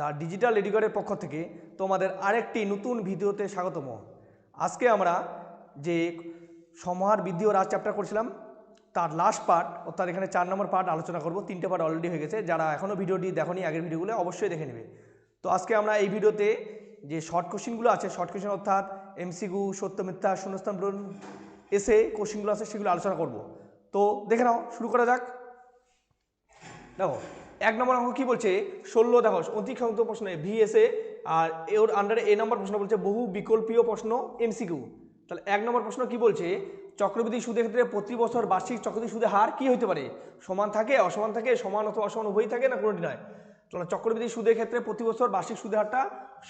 The digital এডুকেটের পক্ষ থেকে তোমাদের আরেকটি নতুন ভিডিওতে স্বাগতম। আজকে আমরা যে সমাহার বৃদ্ধি ও রাজ চ্যাপ্টার করছিলাম, তার লাস্ট পার্ট অর্থাৎ এখানে চার নম্বর পার্ট আলোচনা করব। তিনটে পার্ট অলরেডি হয়ে গেছে। যারা এখনও ভিডিওটি দেখনি, আগের ভিডিওগুলো অবশ্যই দেখে নেবে। তো আজকে আমরা এই ভিডিওতে যে শর্ট কোশ্চিনগুলো আছে শর্ট কোশ্চিন অর্থাৎ এমসিকিউ সত্য মিথ্যা শূন্যস্থান পূরণ এসে কোশ্চিনগুলো আছে, সেগুলো আলোচনা করব। তো দেখে নাও, শুরু করা যাক। দেখো এক নম্বর অঙ্ক কি বলছে? ষোলো দেখো অতি সংখ্যক প্রশ্ন ভিএসএ আর ওর আন্ডারে এ নম্বর প্রশ্ন বলছে বহু বিকল্পীয় প্রশ্ন এমসিকিউ তাহলে এক নম্বর প্রশ্ন কি বলছে? চক্রবৃদ্ধি সুদের ক্ষেত্রে প্রতি বছর বার্ষিক চক্রবৃদ্ধি সুদের হার কি হতে পারে? সমান থাকে, অসমান থাকে, সমান অথবা অসমান উভয়ই থাকে না কোনোটি নয়? তাহলে চক্রবৃদ্ধি সুদের ক্ষেত্রে প্রতি বছর বার্ষিক সুদের হারটা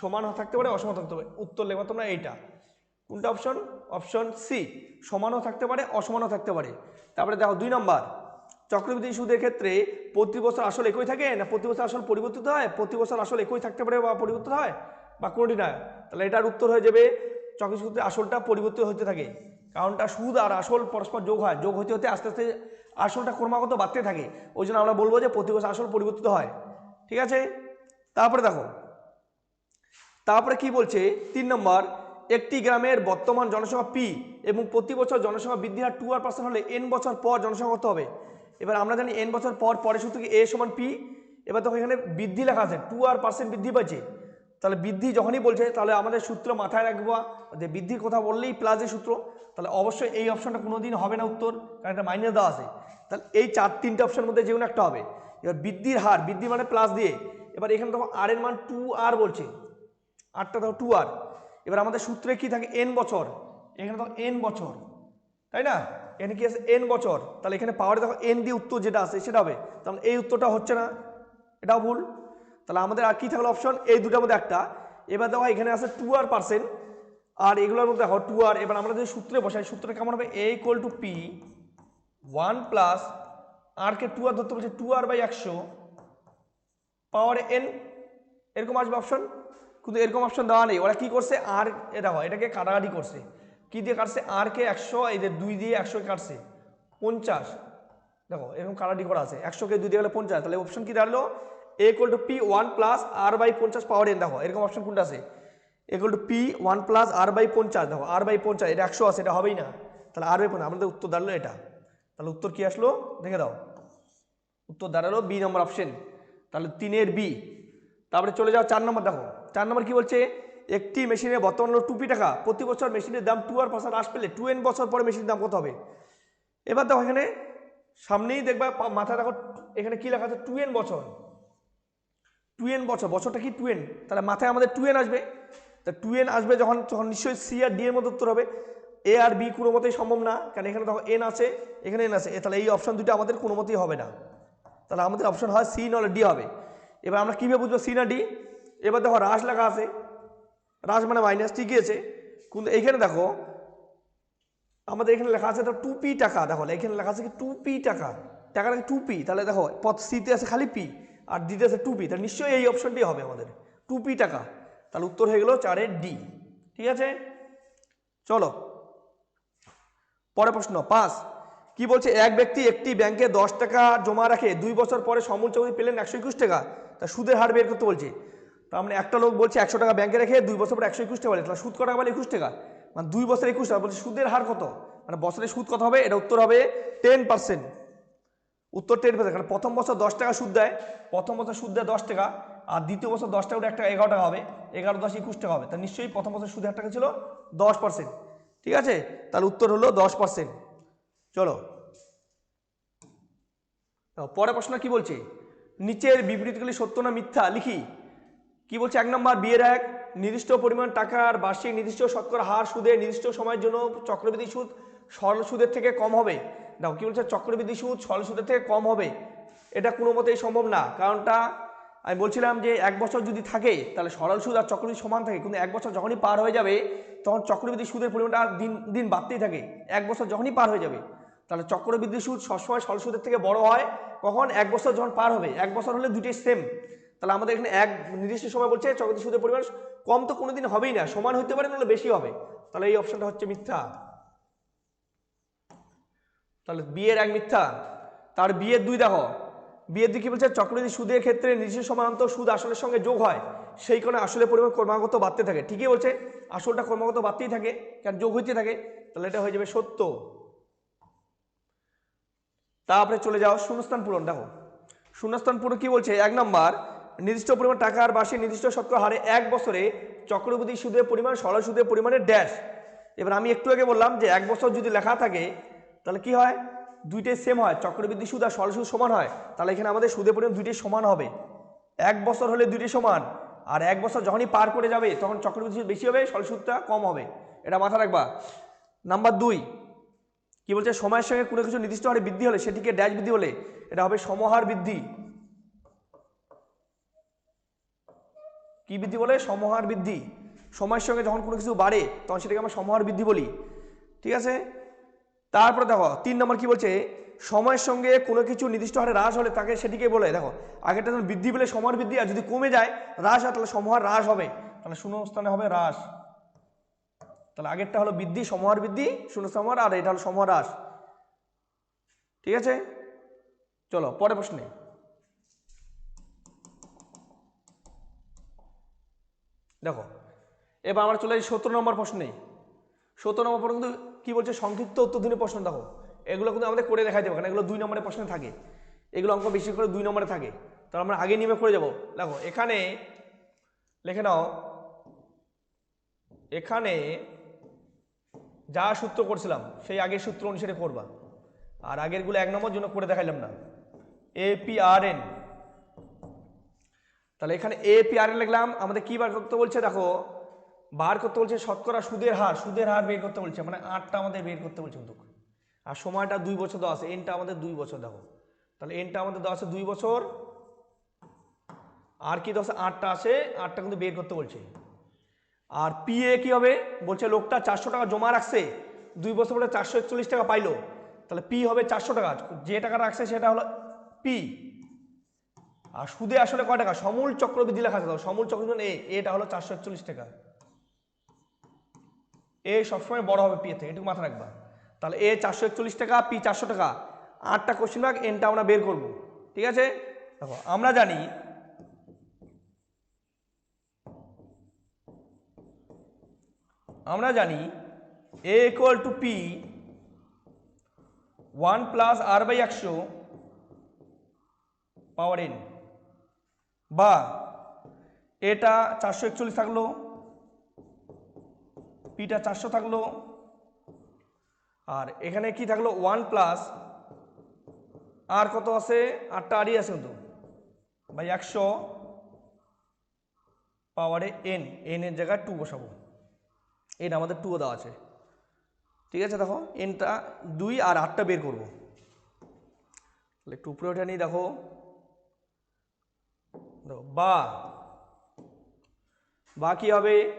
সমান থাকতে পারে, অসমান থাকতে পারে। উত্তর লেখা তোমরা এইটা। কোনটা অপশন অপশন সি সমানও থাকতে পারে, অসমানও থাকতে পারে। তারপরে দেখো দুই নম্বর। চক্রবৃদ্ধি সুদের ক্ষেত্রে প্রতি বছর আসল একই থাকে না প্রতি বছর আসল পরিবর্তিত হয়? প্রতি বছর আসল একই থাকতে পারে বা পরিবর্তিত হয়? বা কোনোটি নয়। তাহলে এটার উত্তর হয়ে যাবে চক্রবৃদ্ধি সুদের আসলটা পরিবর্তিত হতে থাকে। কারণটা সুদ আর আসল পরস্পর যোগ হয়। যোগ হতে হতে আস্তে আস্তে আসলটা ক্রমাগত বাড়তে থাকে। ওই জন্য আমরা বলব যে প্রতি বছর আসল পরিবর্তিত হয়। ঠিক আছে? তারপরে দেখো। তারপরে কি বলছে? তিন নম্বর, একটি গ্রামের বর্তমান জনসংখ্যা পি এবং প্রতি বছর জনসংখ্যা বৃদ্ধি হার টু আর পার্সেন্ট হলে এন বছর পর জনসংখ্যা কত হবে? এবার আমরা জানি এন বছর পর পরের সূত্র কি এ সমান পি এবার তখন এখানে বৃদ্ধি লেখা আছে টু আর পার্সেন্ট বৃদ্ধি পাচ্ছে। তাহলে বৃদ্ধি যখনই বলছে, তাহলে আমাদের সূত্র মাথায় রাখব, যে বৃদ্ধির কথা বললেই প্লাসের সূত্র। তাহলে অবশ্যই এই অপশনটা কোনোদিন হবে না উত্তর, কারণ এটা মাইনাস দেওয়া আছে। তাহলে এই চার, তিনটে অপশনের মধ্যে যে কোনো একটা হবে। এবার বৃদ্ধির হার, বৃদ্ধি মানে প্লাস দিয়ে। এবার এখানে তখন আর এর মান টু আর বলছে। আরটা দেখো টু আর এবার আমাদের সূত্রে কি থাকে? এন বছর। এখানে দেখো এন বছর। তাই না? এখানে কি আছে? এন বছর। তাহলে এখানে পাওয়ারে দেখো এন দিয়ে উত্তর যেটা আছে, সেটা হবে। তাহলে এই উত্তরটা হচ্ছে না, এটাও ভুল। তাহলে আমাদের আর কি থাকল অপশন এই দুটার মধ্যে একটা। এবার দেখো, এখানে আছে টু আর পার্সেন্ট আর এগুলোর মধ্যে দেখো টু আর এবার আমরা যদি সূত্রে বসাই সূত্রে কেমন হবে? A equal to P one plus আরকে two R ধরতে বলছে টু আর বাই একশো। পাওয়ার এন এরকম আসবে অপশন কিন্তু এরকম অপশন দেওয়া নেই। ওরা কি করছে? আর এটা হয় এটাকে কাটাকাটি করছে। কি দিয়ে কাটছে? আর কে একশো, এই যে দুই দিয়ে একশো কাটছে? পঞ্চাশ। দেখো, এরকম কাটাকাটি করা আছে। একশোকে দুই দিয়ে গেলে পঞ্চাশ। তাহলে অপশন কি দাঁড়াল? A equal to P one plus R by পঞ্চাশ পাওয়ার এন দেখো, এরকম অপশন কোনটা আছে? Equal to P one plus R by পঞ্চাশ। দেখো আর বাই পঞ্চাশ, এটা একশো আছে, এটা হবেই না। তাহলে আর বাই পঞ্চাশ, আমাদের উত্তর দাঁড়াল এটা। তাহলে উত্তর কি আসলো? দেখে দাও। উত্তর দাঁড়াল বি নম্বর অপশন তাহলে তিনের বি তারপরে চলে যাও চার নম্বর দেখো। চার নম্বর কি বলছে? একটি মেশিনে বর্তমান হলো টুপি টাকা। প্রতি বছর মেশিনের দাম টু আর পার্সেন্ট হ্রাস পেলে টু এন বছর পরে মেশিনের দাম কত হবে? এবার দেখো এখানে, সামনেই দেখবা মাথায় দেখো এখানে কি লেখা আছে? টু এন বছর। টু এন বছর, বছরটা কি টু এন তাহলে মাথায় আমাদের টু এন আসবে। তা টু এন আসবে যখন, তখন নিশ্চয়ই সি আর ডি এর মধ্যে উত্তর হবে। এ আর বি কোনো মতেই সম্ভব না, কারণ এখানে দেখো এন আছে, এখানে এন আছে। তাহলে এই অপশন দুটো আমাদের কোনো মতেই হবে না। তাহলে আমাদের অপশন হয় সি নলে ডি হবে। এবার আমরা কীভাবে বুঝব সি না ডি এবার দেখো হ্রাস লেখা আছে। হ্রাস মানে মাইনাস ঠিকই আছে কিন্তু এইখানে দেখো, আমাদের এখানে লেখা আছে তো টু পি টাকা। দেখো, এখানে লেখা আছে কি টু পি টাকা। টাকাটা টু পি তাহলে দেখো, পথ সিতে আছে খালি পি আর ডিতে আছে টু পি তাহলে নিশ্চয়ই এই অপশনটি হবে আমাদের। টু পি টাকা। তাহলে উত্তর হয়ে গেল চারের ডি ঠিক আছে? চলো। পরে প্রশ্ন, পাঁচ। কি বলছে, এক ব্যক্তি একটি ব্যাংকে দশ টাকা জমা রাখে, দুই বছর পরে সমূল চৌধুরী পেলেন একশো একুশ টাকা। তা সুদের হার বের করতে বলছে। তার মানে একটা লোক বলছে একশো টাকা ব্যাংকে রেখে দুই বছর পরে একশো একুশ টাকা বলে। তাহলে সুদ কটা বলে? একুশ টাকা। মানে দুই বছর একুশ টাকা। বলছে, সুদের হার কত? মানে বছরে সুদ কত হবে? এটা উত্তর হবে টেন পার্সেন্ট উত্তর টেন পার্সেন্ট কারণ প্রথম বছর দশ টাকা সুদ দেয়, প্রথম বছর সুদ দেয় দশ টাকা, আর দ্বিতীয় বছর দশ টাকা এক টাকা এগারো টাকা হবে। এগারো, দশ, একুশ টাকা হবে। তা নিশ্চয়ই প্রথম বছর সুদের টাকা ছিল? দশ পার্সেন্ট ঠিক আছে? তাহলে উত্তর হলো দশ পার্সেন্ট চলো। তো পরের প্রশ্ন কি বলছে? নিচের বিবৃতিগুলি সত্য না মিথ্যা? লিখি। কি বলছে? এক নম্বর, বিয়ের এক নির্দিষ্ট পরিমাণ টাকার বার্ষিক নির্দিষ্ট শতকরা হার সুদে নির্দিষ্ট সময়ের জন্য চক্রবৃদ্ধি সুদ সরল সুদের থেকে কম হবে। দেখো, কি বলছে? চক্রবৃদ্ধি সুদ সরল সুদের থেকে কম হবে। এটা কোনো মতেই সম্ভব না। কারণটা আমি বলছিলাম যে, এক বছর যদি থাকে, তাহলে সরল সুদ আর চক্রবৃদ্ধি সমান থাকে। কিন্তু এক বছর যখনই পার হয়ে যাবে, তখন চক্রবৃদ্ধি সুদের পরিমাণটা দিন দিন বাড়তেই থাকে। এক বছর যখনই পার হয়ে যাবে, তাহলে চক্রবৃদ্ধি সুদ সবসময় সরল সুদের থেকে বড় হয়। কখন? এক বছর যখন পার হবে। এক বছর হলে দুটোই সেম তাহলে আমাদের এখানে এক নির্দিষ্ট সময় বলছে চক্রবৃদ্ধি সুদের পরিমাণ কম তো কোনোদিন হবেই না, সমান হতে পারে, নাহলে বেশি হবে। তাহলে এই অপশনটা হচ্ছে মিথ্যা। তাহলে বিয়ের এক মিথ্যা। তার বিয়ের দুই দেখো বিয়ের দিকে বলছে? চক্রবৃদ্ধি সুদের ক্ষেত্রে নির্দিষ্ট সমানান্তর সুদ আসলের সঙ্গে যোগ হয়, সেই কারণে আসলে পরিমাণ ক্রমাগত বাড়তে থাকে। ঠিকই বলছে, আসলটা ক্রমাগত বাড়তেই থাকে কারণ যোগ হইতে থাকে, তাহলে এটা হয়ে যাবে সত্য। তারপরে চলে যাও, শূন্যস্থান পূরণ। দেখো, শূন্যস্থান পূরণ কি বলছে? এক নম্বর নির্দিষ্ট পরিমাণ টাকা আর বার্ষিক নির্দিষ্ট শতকরা হারে এক বছরে চক্রবৃদ্ধি সুদের পরিমাণ, সরল সুদের পরিমাণের ড্যাশ। এবার আমি একটু আগে বললাম যে এক বছর যদি লেখা থাকে, তাহলে কি হয়? দুইটাই সেম হয়, চক্রবৃদ্ধি সুদ আর সরল সুদ সমান হয়, তাহলে এখানে আমাদের সুদের পরিমাণ দুইটাই সমান হবে। এক বছর হলে দুইটাই সমান, আর এক বছর যখনই পার করে যাবে, তখন চক্রবৃদ্ধি সুদ বেশি হবে, সরল সুদটা কম হবে। এটা মাথা রাখবা। নাম্বার দুই, কি বলছে? সময়ের সঙ্গে কোনো কিছু নির্দিষ্ট হারে বৃদ্ধি হলে, সেটিকে ড্যাশ বৃদ্ধি হলে এটা হবে সমহার বৃদ্ধি। কি বৃদ্ধি বলে? সমহার বৃদ্ধি। সময়ের সঙ্গে যখন কোনো কিছু বাড়ে, তখন সেটাকে আমরা সমহার বৃদ্ধি বলি। ঠিক আছে? তারপরে দেখো, তিন নম্বর কি বলছে? সময়ের সঙ্গে কোনো কিছু নির্দিষ্ট হারে হ্রাস হলে তাকে সেটিকে বলে, দেখো, আগেরটা যখন বৃদ্ধি পেলে সমহার বৃদ্ধি, আর যদি কমে যায়, হ্রাস হয়, তাহলে সমহার হ্রাস হবে। তাহলে শূন্যস্থানে হবে হ্রাস। তাহলে আগেরটা হলো বৃদ্ধি, সমহার বৃদ্ধি শূন্য সমহার আর এটা হলো সমহার হ্রাস। ঠিক আছে? চলো পরে প্রশ্নে। দেখো, এবার আমরা চলে যাই সতেরো নম্বর প্রশ্নে সতেরো নম্বর প্রশ্ন কিন্তু কি বলছে? সংক্ষিপ্ত উত্তরধনী প্রশ্ন, দেখো। এগুলো কিন্তু আমাদের করে দেখাই দেবো কারণ এগুলো দুই নম্বরের প্রশ্নে থাকে। এগুলো অঙ্ক বেশি করে দুই নম্বরে থাকে। তো আমরা আগে নিয়মে করে যাব। দেখো, এখানে লেখে নাও, এখানে যা সূত্র করছিলাম, সেই আগের সূত্র অনুসারে করবা। আর আগেরগুলো এক নম্বর জন্য করে দেখাইলাম না। এ পি আর এন তাহলে এখানে এ পি আর লিখলাম, আমাদের কি বার করতে বলছে? দেখো, বার করতে বলছে শতকরা সুদের হার সুদের হার বের করতে বলছে মানে আটটা আমাদের বের করতে বলছে কিন্তু। আর সময়টা দুই বছর আছে এনটা আমাদের দুই বছর, দেখো। তাহলে এনটা আমাদের আছে দুই বছর, আর কি আছে? আটটা আছে, আটটা কিন্তু বের করতে বলছে। আর পিএ কি হবে? বলছে লোকটা চারশো টাকা জমা রাখছে, দুই বছর পরে চারশো একচল্লিশ টাকা পাইলো। তাহলে পি হবে চারশো টাকা, যে টাকা রাখছে সেটা হলো পি আর সুদে আসলে কয় টাকা? সমূল চক্রবৃদ্ধি লেখা আছে সমূল চক্রবৃদ্ধি মানে এ, এটা হলো চারশো একচল্লিশ টাকা। এ সবসময় বড় হবে পি থেকে, এটুকু মাথা রাখবা। তাহলে এ চারশো একচল্লিশ টাকা, পি চারশো টাকা, আটটা কোশ্চেন মার্ক এনটা আমরা বের করব। ঠিক আছে? দেখো, আমরা জানি আমরা জানি A equal to P one plus R by একশো পাওয়ার এন বা এটা চারশো একচল্লিশ থাকল, পিটা চারশো থাকল, আর এখানে কি থাকল? ওয়ান প্লাস, আর কত আছে? আটটা আরই আছে কিন্তু। বাই একশো পাওয়ারে এন এন এর জায়গায় টু বসাবো। এন আমাদের টুও দেওয়া আছে। ঠিক আছে, দেখো এনটা দুই আর আটটা বের করব। তাহলে উপরে নিয়ে দেখো। বা। বা কি হবে?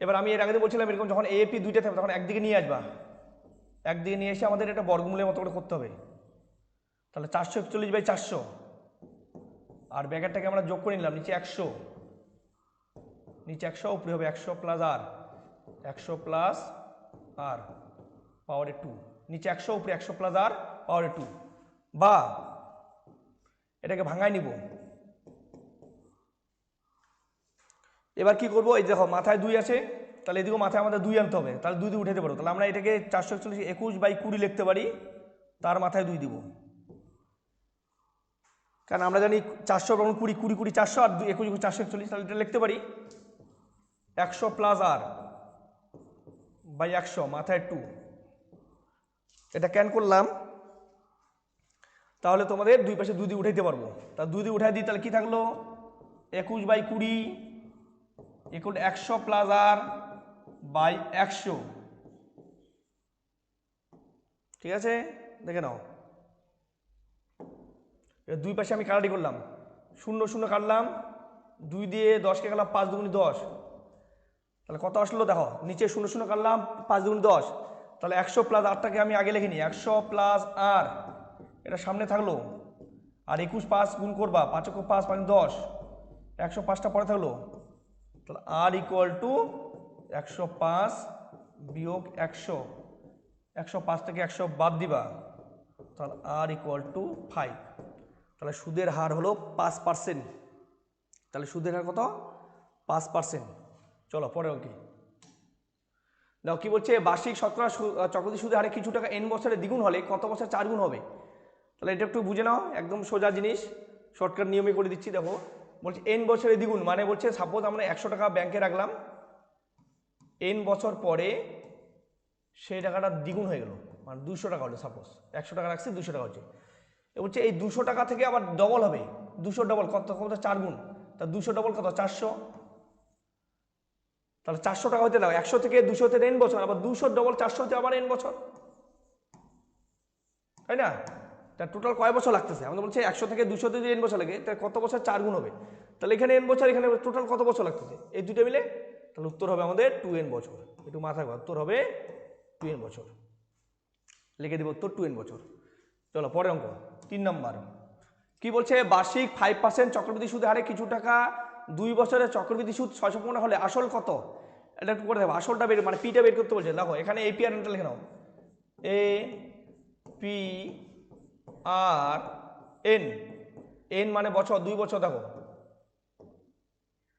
এবার আমি এর আগে বলছিলাম এরকম যখন এপি দুইটা থাকবে, তখন একদিকে নিয়ে আসবা। একদিকে নিয়ে এসে আমাদের এটা বর্গমূলের মতো করে করতে হবে। তাহলে চারশো একচল্লিশ বাই চারশো। আর ব্যাগেরটাকে আমরা যোগ করে নিলাম, নিচে একশো। নিচে একশো, উপরে হবে একশো প্লাস আর একশো প্লাস আর পাওয়ারে টু নিচে একশো, উপরে একশো প্লাস আর পাওয়ারে টু বা, এটাকে ভাঙায় নিব। এবার কি করব? এই দেখো, মাথায় দুই আছে তাহলে এদিকেও মাথায় আমাদের দুই আনতে হবে। তাহলে দুই দিয়ে উঠাতে পারো। তাহলে আমরা এটাকে চারশো একচল্লিশ একুশ বাই কুড়ি লিখতে পারি, তার মাথায় দুই দিব। কারণ আমরা জানি চারশো এবং কুড়ি কুড়ি কুড়ি চারশো আর একুশ একুশ চারশো একচল্লিশ, তাহলে এটা লিখতে পারি। একশো প্লাস আর বাই একশো, মাথায় টু। এটা ক্যান করলাম? তাহলে তোমাদের দুই পাশে দুই দিয়ে উঠাইতে পারব। তা দুই দিয়ে উঠাই দিই, তাহলে কি থাকল? একুশ বাই কুড়ি ইকুয়াল একশো প্লাস আর বাই একশো। ঠিক আছে? দেখে নাও। দুই পাশে আমি কাটাটি করলাম। শূন্য শূন্য কাটলাম। দুই দিয়ে দশকে কাটলাম পাঁচ দুগুনি দশ। তাহলে কত আসলো দেখো? নিচে শূন্য শূন্য কাটলাম, পাঁচ দুগুনি দশ। তাহলে একশো প্লাস আটটাকে আমি আগে লিখিনি। একশো প্লাস আর এটা সামনে থাকল। আর একুশ পাঁচ গুণ করবা, পাঁচ পাঁচ পাঁচ দশ। একশো পাঁচটা পরে থাকল। তাহলে আর ইকুয়াল টু একশো পাঁচ বিয়োগ একশো। একশো পাঁচ থেকে একশো বাদ দিবা। তাহলে আর ইকুয়াল টু ফাইভ তাহলে সুদের হার হলো পাঁচ পার্সেন্ট তাহলে সুদের হার কত? পাঁচ পার্সেন্ট চলো পরে ওকে দেখো, কি বলছে? বার্ষিক শতকরা চক্রবৃদ্ধি সুদের হারে কিছু টাকা এন বছরে দ্বিগুণ হলে কত বছর চার গুণ হবে? তাহলে এটা একটু বুঝে নাও, একদম সোজা জিনিস। শর্টকাট নিয়মে করে দিচ্ছি, দেখো। বলছে এন বছরে দ্বিগুণ মানে বলছে সাপোজ আমরা একশো টাকা ব্যাংকে রাখলাম এন বছর পরে সেই টাকাটা দ্বিগুণ হয়ে গেল মানে দুশো টাকা হলো সাপোজ একশো টাকা রাখছি, দুশো টাকা হচ্ছে। বলছে, এই দুশো টাকা থেকে আবার ডবল হবে, দুশো ডবল কত কত চার গুণ। তা দুশো ডবল কত, চারশো? তাহলে চারশো টাকা হতে দাও, একশো থেকে দুশোতে এন বছর, আবার দুশো ডবল চারশো হতে আবার এন বছর। তাই না? তা টোটাল কয় বছর লাগতেছে? আমাদের বলছে একশো থেকে দুশোতে যদি এন বছর লাগে তাহলে কত বছর? চার গুণ হবে। তাহলে এখানে এন বছর এখানে টোটাল কত বছর লাগতেছে? এই দুটো মিলে তাহলে উত্তর হবে আমাদের টু এন বছর। একটু রাখবা, উত্তর হবে টু এন বছর। লিখে দেবো উত্তর টু এন বছর। চলো পরে অঙ্ক। তিন নম্বর। কি বলছে? বার্ষিক ফাইভ পার্সেন্ট চক্রবৃদ্ধি সুদের হারে কিছু টাকা দুই বছরের চক্রবৃদ্ধি সুদ ছয়শো পনেরো হলে আসল কত? এটা একটু করে দেবো আসলটা বের মানে পিটা বের করতে বলছে। দেখো এখানে পি আর লিখে নাও। A P R N N মানে বছর, দুই বছর, দেখো।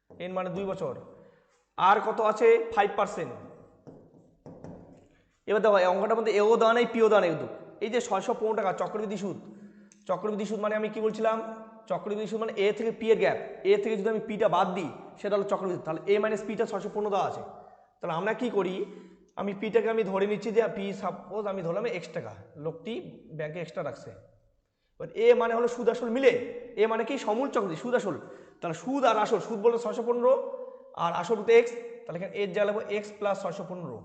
এন মানে দুই বছর। আর কত আছে? ফাইভ পার্সেন্ট এবার দেখো অঙ্কটার মধ্যে এও দেওয়া নেই, পিও দেওয়া নেই, কিন্তু। এই যে ছয়শো পনেরো টাকা, চক্রবৃদ্ধি সুদ চক্রবৃদ্ধি সুদ মানে আমি কি বলছিলাম? চক্রবৃদ্ধি সুদ মানে এ থেকে পি এর গ্যাপ এ থেকে যদি আমি পিটা বাদ দিই, সেটা হলো চক্রবৃদ্ধি তাহলে এ মাইনাস পিটা ছয়শো পনেরো দেওয়া আছে। তাহলে আমরা কি করি? আমি পিটাকে আমি ধরে নিচ্ছি যে পি সাপোজ আমি ধরলাম এক্স টাকা। লোকটি ব্যাংকে এক্সট্রা রাখছে। এ মানে হলো সুদ আসল মিলে। এ মানে কি? সমূল চক্রবৃদ্ধি, সুদ আসল। তাহলে সুদ আর আসল, সুদ বলতে ছয়শো পনেরো আর আসল বলতে এক্স তাহলে এখানে এর যা লাগবে এক্স প্লাস ছয়শো পনেরো।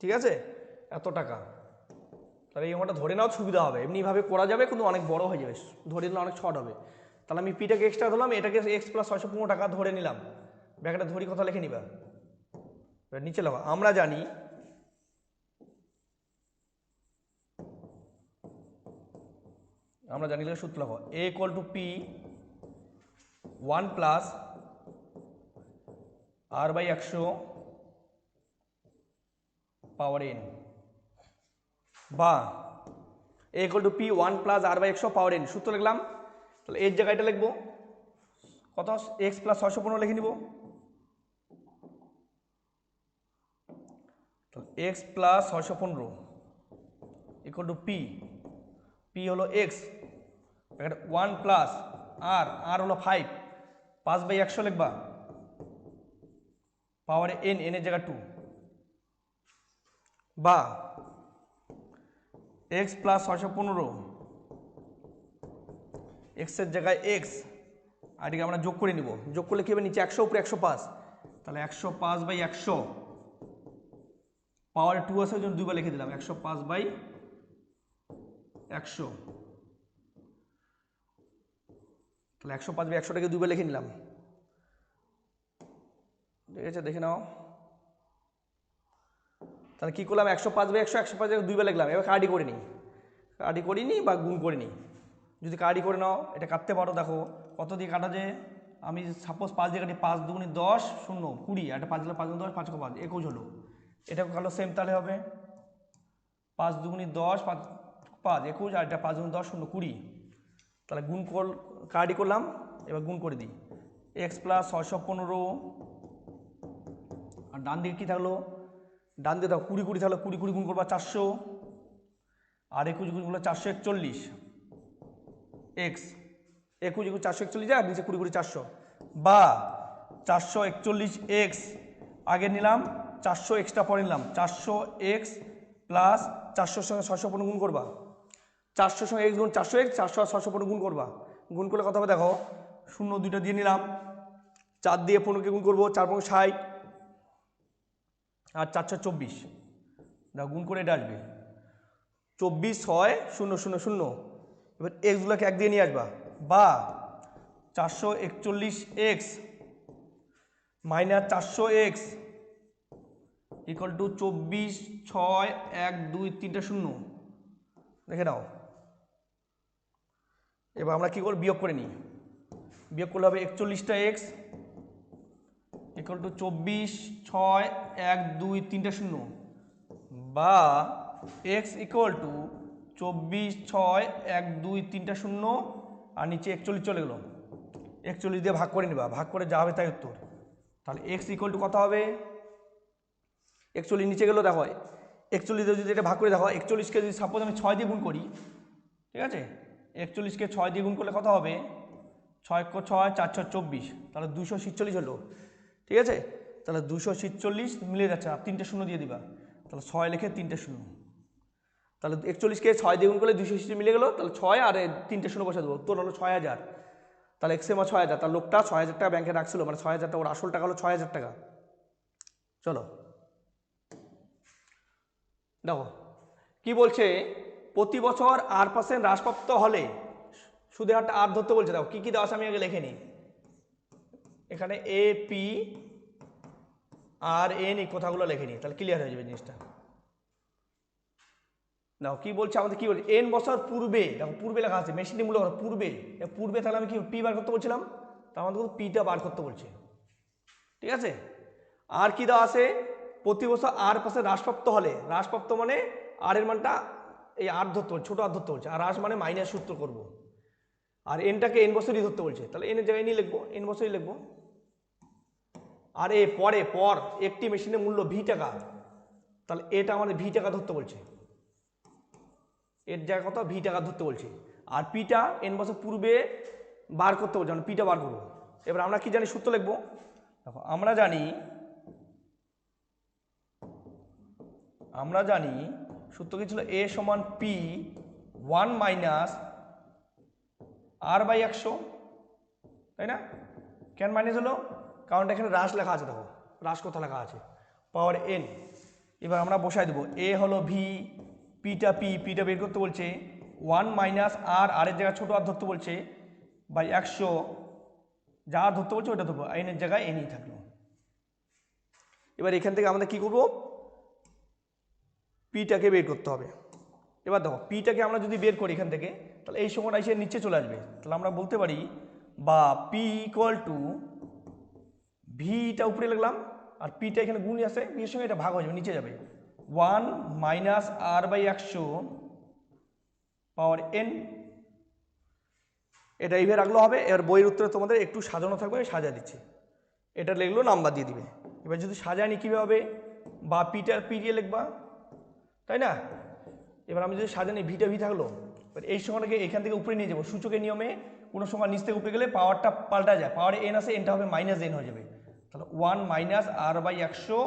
ঠিক আছে? এত টাকা। তাহলে এই অঙ্কটা ধরে নাও, সুবিধা হবে। এমনিভাবে করা যাবে, কিন্তু অনেক বড় হয়ে যাবে। ধরে নিলে অনেক শর্ট হবে। তাহলে আমি পিটাকে এক্সট্রা ধরলাম, এটাকে এক্স প্লাস ছয়শো পনেরো টাকা ধরে নিলাম। ব্যাগটা ধরি, কথা লিখে নিবা। নিচে লাগা। আমরা জানি আমরা জানি সূত্র লেখো A equal to P one plus R by একশো পাওয়ার এন বা A equal to P one plus R by একশো পাওয়ার এন সূত্র লিখলাম। তাহলে এর জায়গায় এটা লিখব। কত? এক্স প্লাস ছশো পনেরো লিখে নিব। এক্স প্লাস ছশো পনেরো ইকুয়াল টু পি পি হলো এক্স এখানে ওয়ান প্লাস আর আর হলো ফাইভ পাঁচ বাই একশো লিখবা। পাওয়ারে এন এন এর জায়গা টু বা এক্স প্লাস ছশো পনেরো এক্সের জায়গায় এক্স আর এদিকে আমরা যোগ করে নিব। যোগ করলে কী হবে? নিচে একশো, উপরে একশো পাঁচ। তাহলে একশো পাঁচ বাই একশো পাওয়ার টু আছে জন্য দুইবার লিখে দিলাম। একশো পাঁচ বাই একশো। তাহলে একশো পাঁচ বাই একশোটাকে দুইবার লিখে নিলাম? ঠিক আছে, দেখে নাও। তাহলে কী করলাম? একশো পাঁচ বাই একশো একশো পাঁচ দুইবার লিখলাম। এবার কার্ডই করে নিই। কার্ডই করিনি বা গুণ করে নিই। যদি কার্ডই করে নাও, এটা কাটতে পারো, দেখো। কত দিয়ে কাটা যে আমি সাপোজ পাঁচ দিয়ে কাটি, পাঁচ দুগুনি দশ, শূন্য, কুড়ি। আর পাঁচ দিলে পাঁচ দশ, পাঁচ পাঁচ? একুশ হলো। এটা কালো সেম তাহলে হবে। পাঁচ দুগুনি দশ, পাঁচ পাঁচ, একুশ। আর এটা পাঁচ দুগুনি দশ, শূন্য, কুড়ি। তাহলে গুণ কর কার্ডই করলাম, এবার গুণ করে দিই। এক্স প্লাস ছয়শো পনেরো। আর ডান দিকে কী থাকল? ডান দিকে দেখো, কুড়ি কুড়ি থাকল, কুড়ি কুড়ি গুণ করবা চারশো। আর একুশ গুণ করলে চারশো একচল্লিশ। এক্স একুশ একুশ চারশো একচল্লিশ আর নিচে কুড়ি কুড়ি চারশো। বা, চারশো একচল্লিশ এক্স আগে নিলাম, চারশো এক্সটা পরে নিলাম, চারশো এক্স প্লাস চারশোর সঙ্গে ছশো পনেরো গুণ করবা। চারশোর সঙ্গে এক্স গুণ চারশো এক্স চারশো আর ছশো পনেরো গুণ করবা। গুণ করলে কথা হবে দেখো? শূন্য দুইটা দিয়ে নিলাম। চার দিয়ে পনেরোকে গুণ করব, চার পনেরো ষাট, আর চারশো চব্বিশ। দেখো, গুণ করে এটা আসবে। চব্বিশ ছয় শূন্য শূন্য শূন্য। এবার এক্সগুলোকে এক দিয়ে নিয়ে আসবা। বা চারশো একচল্লিশ এক্স মাইনাস চারশো এক্স ইকুয়াল টু চব্বিশ, ছয়, এক, দুই, তিনটা শূন্য। দেখে নাও। এবার আমরা কী করব? বিয়োগ করে নিই। বিয়োগ করলে হবে একচল্লিশটা এক্স ইকুয়াল টু চব্বিশ, ছয়, এক, দুই, তিনটা শূন্য। বা এক্স ইকুয়াল টু চব্বিশ, ছয়, এক, দুই, তিনটা শূন্য আর নিচে একচল্লিশ চলে গেলো। একচল্লিশ দিয়ে ভাগ করে নিবা। ভাগ করে যা হবে তাই উত্তর। তাহলে এক্স ইকুয়াল টু কত হবে? একচল্লিশ নিচে গেলো, দেখো। একচল্লিশ দিয়ে যদি এটা ভাগ করে, দেখো, একচল্লিশকে যদি সাপোজ আমি ছয় দিয়ে গুণ করি, ঠিক আছে? একচল্লিশকে ছয় দিয়ে গুণ করলে কত হবে? ছয় কো ছয়, চার ছয় চব্বিশ। তাহলে দুশো ছিচল্লিশ হলো। ঠিক আছে? তাহলে দুশো ছিচল্লিশ মিলে যাচ্ছে, আর তিনটে শূন্য দিয়ে দিবা। তাহলে ছয় লিখে তিনটে শূন্য। তাহলে একচল্লিশকে ছয় দিয়ে গুণ করলে দুশো ছিচল্লিশ মিলে গেলো, তাহলে ছয় আর তিনটে শূন্য বসে দেবো। তোর হলো ছয় হাজার। তাহলে এক্সেমা ছয় হাজার। তার লোকটা ছয় হাজার টাকা ব্যাংকে রাখছিল মানে ছয় হাজার টাকা ওর আসল টাকা হলো ছয় হাজার টাকা। চলো। দেখো, কি বলছে? প্রতি বছর আর পার্সেন্ট হ্রাসপ্রাপ্ত হলে সুদের হারটা আর ধরতে বলছে। দেখো, কী কী দেওয়া আছে আমি আগে লিখে নিই। এখানে এ পি আর এন এই কথাগুলো লিখে নিই, তাহলে ক্লিয়ার হয়ে যাবে জিনিসটা। দেখো, কি বলছে আমাদের, কি বলছে? এন বছর পূর্বে, দেখো, পূর্বে লেখা আছে মেশিনটি মূল্য পূর্বে। পূর্বে তাহলে আমি কি পি বার করতে বলছিলাম? তা আমাদের কিন্তু পিটা বার করতে বলছে। ঠিক আছে? আর কি দেওয়া আছে? প্রতি বছর আর পাশে হ্রাসপ্রাপ্ত হলে, হ্রাসপ্রাপ্ত মানে আর এর মানটা এই আর ধরতে বলছে ছোটো আর ধরতে বলছে আর হ্রাস মানে মাইনাস সূত্র করব। আর এনটাকে এন বছরই ধরতে বলছে। তাহলে এনের জায়গায় নিয়ে লিখব এন বছরই লিখব। আর এ পরে, পর, একটি মেশিনের মূল্য ভি টাকা। তাহলে এটা আমাদের ভি টাকা ধরতে বলছে। এর জায়গায় কত? ভি টাকা ধরতে বলছে। আর পিটা এন বছর পূর্বে বার করতে বলছে মানে পিটা বার করব। এবার আমরা কি জানি? সূত্র লিখব। দেখো, আমরা জানি আমরা জানি সূত্র কি ছিল? এ সমান P one minus R by একশো, তাই না? কেন মাইনাস হলো কারণ এখানে হ্রাস লেখা আছে, দেখো। হ্রাস কথা লেখা আছে। পাওয়ার এন এবার আমরা বসাই দেবো। এ হলো ভি পিটা পি পিটা বের করতে বলছে। ওয়ান মাইনাস আর আর এর জায়গায় ছোটো আর ধরতে বলছে। বাই একশো, যা ধরতে বলছে ওটা ধরবো। এনের জায়গায় এনেই থাকল। এবার এখান থেকে আমাদের কি করব? পিটাকে বের করতে হবে। এবার দেখো পিটাকে আমরা যদি বের করি এখান থেকে, তাহলে এই সময়টা এসে নিচে চলে আসবে। তাহলে আমরা বলতে পারি, বা পি ইকুয়াল টু ভিটা উপরে লিখলাম, আর পিটা এখানে গুণই আছে বিয়ের সঙ্গে এটা ভাগ হয়ে যাবে, নিচে যাবে। ওয়ান মাইনাস আর বাই একশো পাওয়ার এন এটা এইভাবে রাখলেও হবে এবার বইয়ের উত্তরে তোমাদের একটু সাজানো থাকবে সাজা দিচ্ছি। এটা লিখলেও নাম্বার দিয়ে দিবে। এবার যদি সাজানি কীভাবে হবে? বা পিটার পি দিয়ে লিখবা। তাই না? এবার আমি যদি সাজানি ভিটা ভি থাকল, এবার এই সময়টাকে এখান থেকে উপরে নিয়ে যাব। সূচকের নিয়মে কোনো সময় নিচ থেকে উপরে গেলে পাওয়ারটা পাল্টা যায়। পাওয়ারে এন আছে এনটা হবে মাইনাস এন হয়ে যাবে। তাহলে ওয়ান মাইনাস আর বাই একশো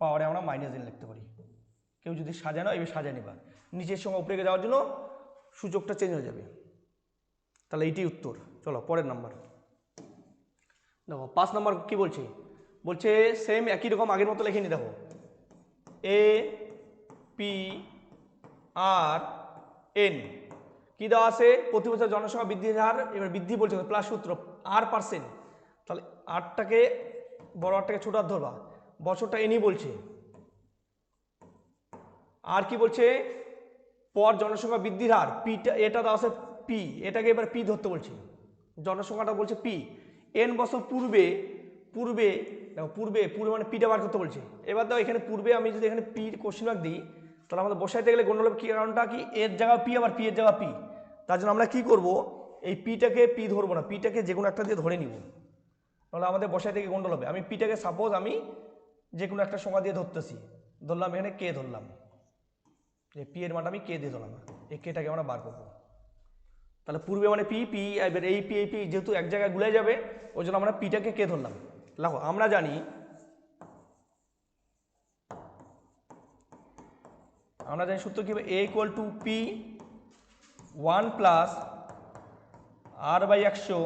পাওয়ারে আমরা মাইনাস এন লিখতে পারি। কেউ যদি সাজানো, এবার সাজা নিবা। নিচের সময় উপরে যাওয়ার জন্য সূচকটা চেঞ্জ হয়ে যাবে। তাহলে এইটাই উত্তর। চলো, পরের নাম্বার দেখো, পাঁচ নাম্বার কি বলছে? বলছে সেম একই রকম আগের মতো লিখে নি, দেখো। এ পি আর এন কি দেওয়া আছে? প্রতি বছর জনসংখ্যা বৃদ্ধির হার, এবার বৃদ্ধি বলছে প্লাস সূত্র আর পার্সেন্ট তাহলে আটটাকে বড় আটটাকে ছোট হাত ধরবা। বছরটা এনই বলছে। আর কি বলছে? পর জনসংখ্যা বৃদ্ধির হার পিটা এটা দেওয়া আছে পি এটাকে এবার পি ধরতে বলছে। জনসংখ্যাটা বলছে পি এন বছর পূর্বে পূর্বে, দেখো পূর্বে পূর্বে মানে পিটা বার করতে বলছে। এবার দাও এখানে পূর্বে আমি যদি এখানে পি কোশ্চেন মার্ক দিই তাহলে আমাদের বসাইতে গেলে গণ্ডল কি কারণটা? কি এর জায়গা পি আবার পি এর জায়গা পি? তার জন্য আমরা কি করব? এই পিটাকে পি ধরবো না, পিটাকে যে কোনো একটা দিয়ে ধরে নিব। তাহলে আমাদের বসাই থেকে গন্ডল হবে। আমি পিটাকে সাপোজ আমি যে কোনো একটা সংখ্যা দিয়ে ধরতেছি। ধরলাম, এখানে কে ধরলাম? যে পি এর মানটা আমি কে দিয়ে ধরলাম? এই কেটাকে আমরা বার করব। তাহলে পূর্বে মানে পি পি, এবার এই পি এই পি, যেহেতু এক জায়গায় গুলে যাবে, ওই জন্য আমরা পিটাকে কে ধরলাম? দেখো, আমরা জানি আমরা জানি সূত্র কি A equal to P one plus R by একশো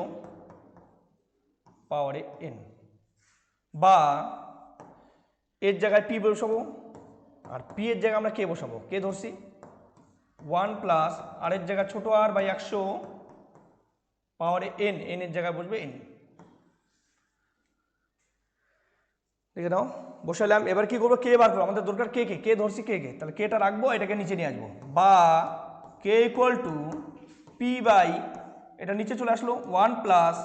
পাওয়ারে এন বা এর জায়গায় পি বসাবো আর পি এর জায়গায় আমরা কে বসাবো? কে ধরছি? ওয়ান প্লাস আর এর জায়গায় ছোটো আর বাই একশো পাওয়ারে এন এন এর জায়গায় বসবে এন দেখে নাও। বসালাম এবার কি করব? কে বার করব? আমাদের দরকার কে কে? কে ধরছি কে কে? তাহলে কেটা রাখব? এটাকে নিচে নিয়ে আসব। বা কে ইকুয়াল টু পি বাই এটা নিচে চলে আসলো। ওয়ান প্লাস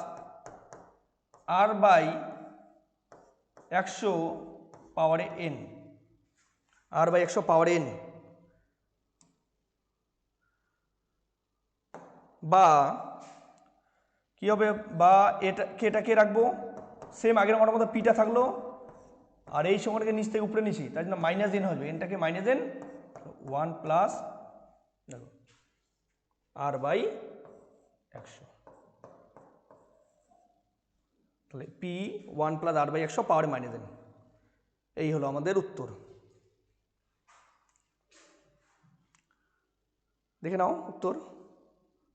আর বাই একশো পাওয়ারে এন আর বাই একশো পাওয়ার এন বা কি হবে? বা এটা কেটা কে রাখব? সেম আগের মোটামুটি পিটা থাকল। আর এই সময়টাকে নিচ থেকে উপরে নিছি, তার জন্য মাইনাস এন হবে এনটাকে মাইনাস এন ওয়ান প্লাস দেখো আর বাই একশো। তাহলে P one plus R by একশো পাওয়ার মাইনাস এন এই হলো আমাদের উত্তর। দেখে নাও উত্তর।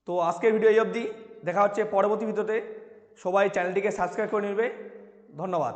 তো আজকের ভিডিও এই অবধি, দেখা হচ্ছে পরবর্তী ভিডিওতে। সবাই চ্যানেলটিকে সাবস্ক্রাইব করে নেবে। ধন্যবাদ।